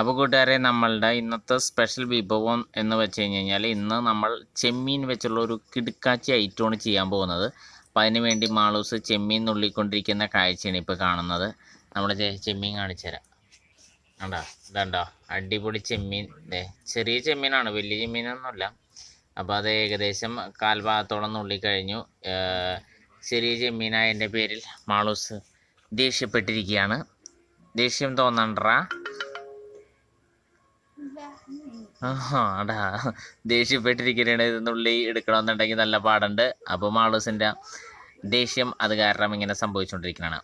അപ്പോൾ കൂട്ടുകാരെ നമ്മളുടെ ഇന്നത്തെ സ്പെഷ്യൽ വിഭവം എന്ന് വെച്ച് കഴിഞ്ഞ് കഴിഞ്ഞാൽ ഇന്ന് നമ്മൾ ചെമ്മീൻ വെച്ചുള്ള ഒരു കിടുക്കാച്ചി ഐറ്റമാണ് ചെയ്യാൻ പോകുന്നത്. അപ്പോൾ അതിന് വേണ്ടി മാളൂസ് ചെമ്മീൻ നുള്ളിക്കൊണ്ടിരിക്കുന്ന കാഴ്ചയാണ് ഇപ്പോൾ കാണുന്നത്. നമ്മൾ ചെമ്മീൻ കാണിച്ചു തരാം. കണ്ടോ? ഇതുണ്ടോ? അടിപൊളി ചെമ്മീൻ. ചെറിയ ചെമ്മീനാണ് വലിയ ചെമ്മീനൊന്നുമില്ല. അപ്പോൾ അത് ഏകദേശം കാൽഭാഗത്തോളം നുള്ളിക്കഴിഞ്ഞു. ചെറിയ ചെമ്മീനായതിന്റെ പേരിൽ മാളൂസ് ദേഷ്യപ്പെട്ടിരിക്കുകയാണ്. ദേഷ്യം തോന്നണ്ടാ. ആടാ ദേഷ്യപ്പെട്ടിരിക്കുകയാണ് ഇത് നുള്ളി എടുക്കണമെന്നുണ്ടെങ്കിൽ നല്ല പാടുണ്ട്. അപ്പോൾ മാളൂസിന്റെ ദേഷ്യം അത് കാരണം ഇങ്ങനെ സംഭവിച്ചുകൊണ്ടിരിക്കുന്നതാണ്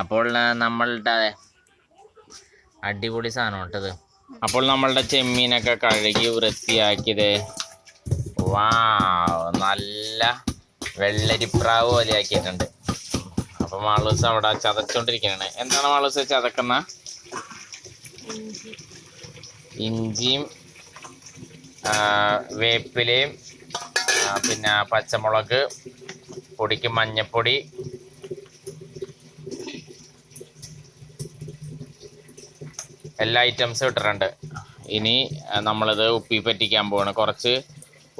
അപ്പോൾ നമ്മളുടെ അടിപൊളി സാധനം കേട്ടത്. അപ്പോൾ നമ്മളുടെ ചെമ്മീനൊക്കെ കഴുകി വൃത്തിയാക്കിയത്. വാ നല്ല വെള്ളരിപ്രാവ് പോലെ ആക്കിയിട്ടുണ്ട് അപ്പോൾ മാളൂസ് അവിടെ ചതച്ചോണ്ടിരിക്കുകയാണ് എന്താണ് മാളൂസ് ചതക്കുന്ന? ഇഞ്ചിയും വേപ്പിലയും പിന്നെ പച്ചമുളക് പൊടിക്ക് മഞ്ഞപ്പൊടി എല്ലാ ഐറ്റംസും ഇട്ടിട്ടുണ്ട്. ഇനി നമ്മളിത് ഉപ്പി പറ്റിക്കാൻ പോവാണ്. കുറച്ച്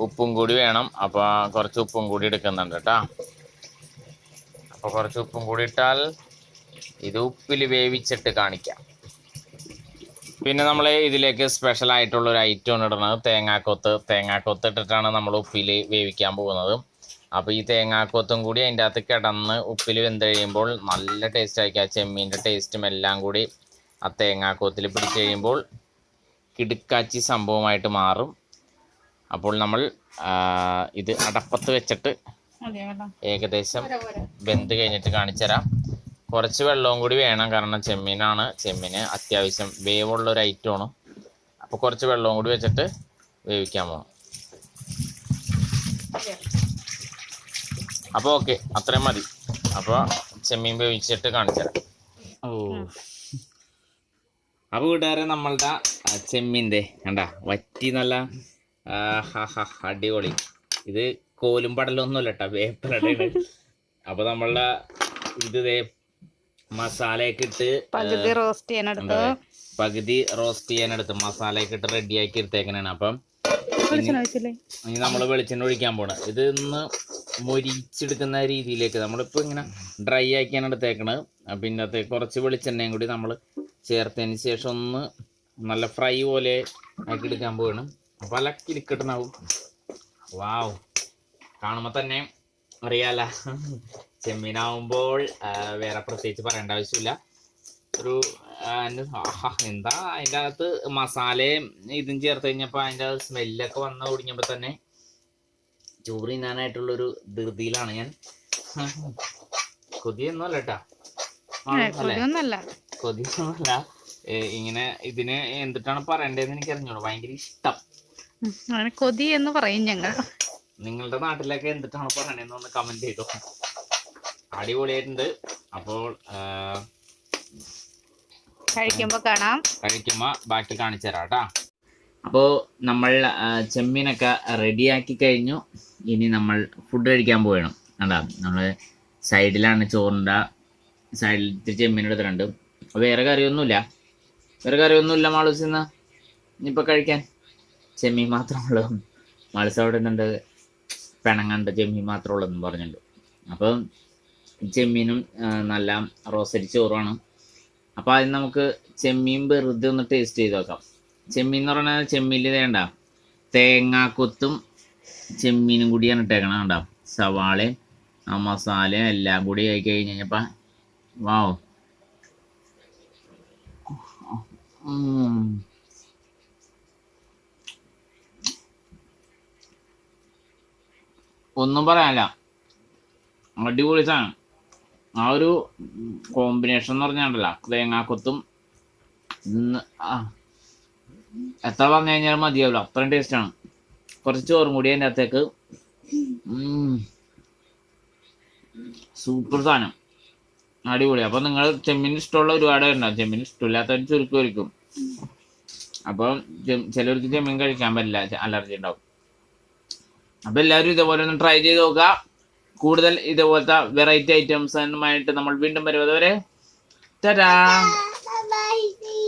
ഉപ്പും കൂടി വേണം. അപ്പോൾ കുറച്ച് ഉപ്പും കൂടി എടുക്കുന്നുണ്ട് കേട്ടോ. അപ്പോൾ കുറച്ച് ഉപ്പും കൂടി ഇട്ടാൽ ഇത് ഉപ്പിൽ വേവിച്ചിട്ട് കാണിക്കാം. പിന്നെ നമ്മൾ ഇതിലേക്ക് സ്പെഷ്യൽ ആയിട്ടുള്ള ഒരു ഐറ്റം ഇടുന്നത് തേങ്ങാക്കൊത്ത്. തേങ്ങാക്കൊത്ത് ഇട്ടിട്ടാണ് നമ്മൾ ഉപ്പിൽ വേവിക്കാൻ പോകുന്നത്. അപ്പോൾ ഈ തേങ്ങാക്കൊത്തും കൂടി അതിന്റെ അകത്ത് കിടന്ന് ഉപ്പിൽ വെന്ത് കഴിയുമ്പോൾ നല്ല ടേസ്റ്റ് ആയിരിക്കും. ആ ചെമ്മീന്റെ ടേസ്റ്റും എല്ലാം കൂടി ആ തേങ്ങാക്കൊത്തിൽ പിടിച്ച് കഴിയുമ്പോൾ കിടുക്കാച്ചി സംഭവമായിട്ട് മാറും. അപ്പോൾ നമ്മൾ ഇത് അടപ്പത്ത് വെച്ചിട്ട് ഏകദേശം വെന്ത് കഴിഞ്ഞിട്ട് കാണിച്ചു തരാം കുറച്ച് വെള്ളവും കൂടി വേണം. കാരണം ചെമ്മീനാണ്. ചെമ്മീന് അത്യാവശ്യം വേവുള്ള ഒരു ഐറ്റമാണ് അപ്പോൾ കുറച്ച് വെള്ളവും കൂടി വെച്ചിട്ട് വേവിക്കാൻ പോകണം അപ്പോൾ ഓക്കെ അത്രയും മതി. അപ്പോൾ ചെമ്മീൻ വേവിച്ചിട്ട് കാണിച്ചു തരാം ഓ അപ്പോൾ കൂട്ടുകാരെ നമ്മളുടെ ചെമ്മീന്റെ കണ്ട വറ്റി നല്ല ആ, ഹ, ഹ, അടിപൊളി. ഇത് കോലും പടലൊന്നുമല്ല കേട്ടോ വേപ്പലടയാണ് അപ്പോൾ നമ്മളുടെ ഇത് മസാലയൊക്കെ ഇട്ട് പകുതി റോസ്റ്റ് ചെയ്യാനെടുത്ത് പകുതി റോസ്റ്റ് ചെയ്യാനെടുത്ത് മസാലയൊക്കെ ഇട്ട് റെഡിയാക്കി എടുത്തേക്കണാണ്. അപ്പം ഇനി നമ്മൾ വെളിച്ചെണ്ണ ഒഴിക്കാൻ പോണ. ഇത് ഇന്ന് മൊരിച്ചെടുക്കുന്ന രീതിയിലേക്ക് നമ്മളിപ്പോൾ ഇങ്ങനെ ഡ്രൈ ആക്കിയാണ് എടുത്തേക്കണത് അപ്പം ഇതിനകത്ത് കുറച്ച് വെളിച്ചെണ്ണയും കൂടി നമ്മൾ ചേർത്തതിന് ശേഷം ഒന്ന് നല്ല ഫ്രൈ പോലെ ആക്കി എടുക്കാൻ പോകണം വലക്കി അല്ല വാവ് കാണുമ്പോൾ തന്നെ അറിയാല. ചെമ്മീനാവുമ്പോൾ വേറെ പ്രത്യേകിച്ച് പറയേണ്ട ആവശ്യമില്ല. ഒരു എന്താ അതിന്റെ അകത്ത് മസാലയും ഇതും ചേർത്ത് കഴിഞ്ഞപ്പോൾ അതിന്റെ സ്മെല്ലൊക്കെ വന്ന് തുടങ്ങിയപ്പോൾ തന്നെ ചോറ് തിന്നാനായിട്ടുള്ളൊരു ധൃതിയിലാണ് ഞാൻ. കൊതിയൊന്നും അല്ല കേട്ടാ കൊതിയൊന്നുമല്ല. ഇങ്ങനെ ഇതിന് എന്തിട്ടാണ് പറയണ്ടതെന്ന് എനിക്ക് അറിഞ്ഞോളൂ ഭയങ്കര ഇഷ്ടം. കൊതി എന്ന് പറയും ഞങ്ങൾ. നിങ്ങളുടെ നാട്ടിലൊക്കെ എന്തിട്ടാണ് പറയണതെന്ന് ഒന്ന് കമന്റ് ചെയ്തോ. അടിപൊളിയായിട്ടുണ്ട്. അപ്പോൾ കഴിക്കുമ്പോ കാണാം. കഴിക്കുമ്പോ ബാക്കി കാണിച്ചു തരാം കേട്ടാ. അപ്പോൾ നമ്മൾ ചെമ്മീനൊക്കെ റെഡിയാക്കി കഴിഞ്ഞു. ഇനി നമ്മൾ ഫുഡ് കഴിക്കാൻ പോയണം കണ്ടാ നമ്മൾ സൈഡിലാണ് ചോറിന്റെ സൈഡിലത്തെ ചെമ്മീൻ എടുത്തിട്ടുണ്ട്. വേറെ കറിയൊന്നുമില്ല. വേറെ കറിയൊന്നുമില്ല മാളൂസ് ഇന്ന്. ഇനിയിപ്പോൾ കഴിക്കാൻ. ചെമ്മീൻ മാത്രമുള്ളൂ. മാളൂസ് അവിടെ നിന്നുണ്ട്. പിണങ്ങണ്ട ചെമ്മീൻ മാത്രമുള്ളൂ എന്ന് പറഞ്ഞിട്ടുണ്ട്. അപ്പം ചെമ്മീനും നല്ല റോസരി ചോറുമാണ് അപ്പോൾ ആദ്യം നമുക്ക് ചെമ്മീൻ വെറുതെ ഒന്ന് ടേസ്റ്റ് ചെയ്ത് നോക്കാം. ചെമ്മീൻ എന്ന് പറഞ്ഞാൽ ചെമ്മീനിൽ വേണ്ട തേങ്ങാക്കൊത്തും ചെമ്മീനും കൂടിയാണ് ഇട്ടേക്കണം കണ്ടോ? സവാളയും ആ മസാലയും എല്ലാം കൂടി ആയി കഴിഞ്ഞ് കഴിഞ്ഞപ്പോൾ വാവ്. ഒന്നും പറയാനില്ല. അടിപൊളി സാധനം. ആ ഒരു കോമ്പിനേഷൻ എന്ന് പറഞ്ഞാണ്ടല്ല. തേങ്ങാക്കൊത്തും എത്ര പറഞ്ഞു കഴിഞ്ഞാൽ മതിയാവില്ല. അത്രയും ടേസ്റ്റ് ആണ്. കുറച്ച് ചോറും കൂടി അതിന്റെ അകത്തേക്ക്. സൂപ്പർ സാധനം. അടിപൊളി. അപ്പോൾ നിങ്ങൾ ചെമ്മീൻ ഇഷ്ടമുള്ള ഒരുപാട് ഉണ്ടാവും ചെമ്മീൻ ഇഷ്ടമില്ലാത്തവർ ചുരുക്കുമായിരിക്കും അപ്പം ചെ- ചിലർക്ക് ചെമ്മീൻ കഴിക്കാൻ പറ്റില്ല. അലർജി ഉണ്ടാവും. അപ്പം എല്ലാവരും ഇതേപോലെ ഒന്ന് ട്രൈ ചെയ്ത് നോക്കുക. കൂടുതൽ ഇതുപോലത്തെ വെറൈറ്റി ഐറ്റംസുമായിട്ട് നമ്മൾ വീണ്ടും വരും അതുവരെ ഇനി